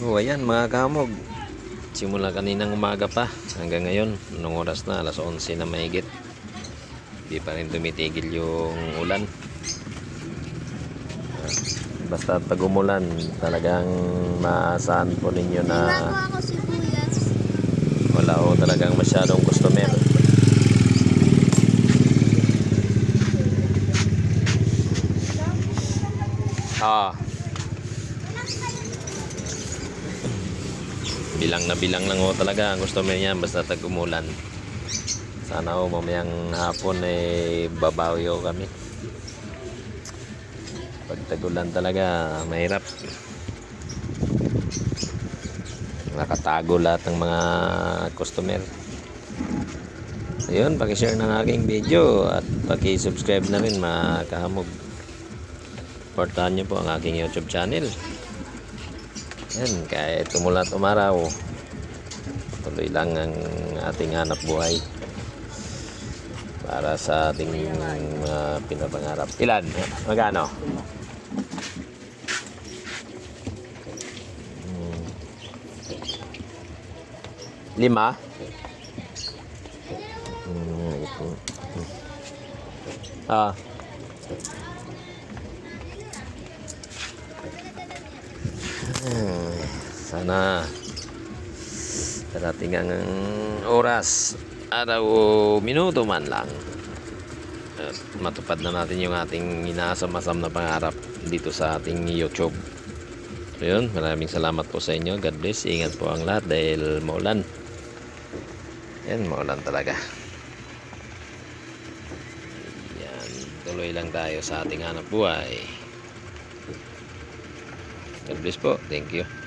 Oh, ayan mga kamog. Simula kaninang umaga pa hanggang ngayon. Anong oras na? Alas 11 na mahigit. Di pa rin tumitigil yung ulan. Basta pag umulan, talagang maasahan po ninyo na wala ho talagang masyadong customer. Ah. Bilang na bilang lang ho talaga ang customer niyan basta tag umulan. Sana ho mamayang hapon eh babawi ho kami. Pag tagulan talaga mahirap. Nakatago lahat ng mga customer. Ayun, paki-share ng aking video at paki-subscribe na rin mga kahamog. Supportahan nyo po ang aking YouTube channel. Yan, kahit tumulat umaraw, tuloy lang ang ating hanap buhay para sa ating mga pinapangarap. Ilan? Magano? Hmm. Lima? Hmm. Ah. Sana darating ang oras araw minuto man lang at matupad na natin yung ating inaasam-asam na pangarap dito sa ating YouTube. So yun, maraming salamat po sa inyo. God bless. Ingat po ang lahat dahil maulan. Yan, maulan talaga. Yan, tuloy lang tayo sa ating hanap buhay. God bless po. Thank you.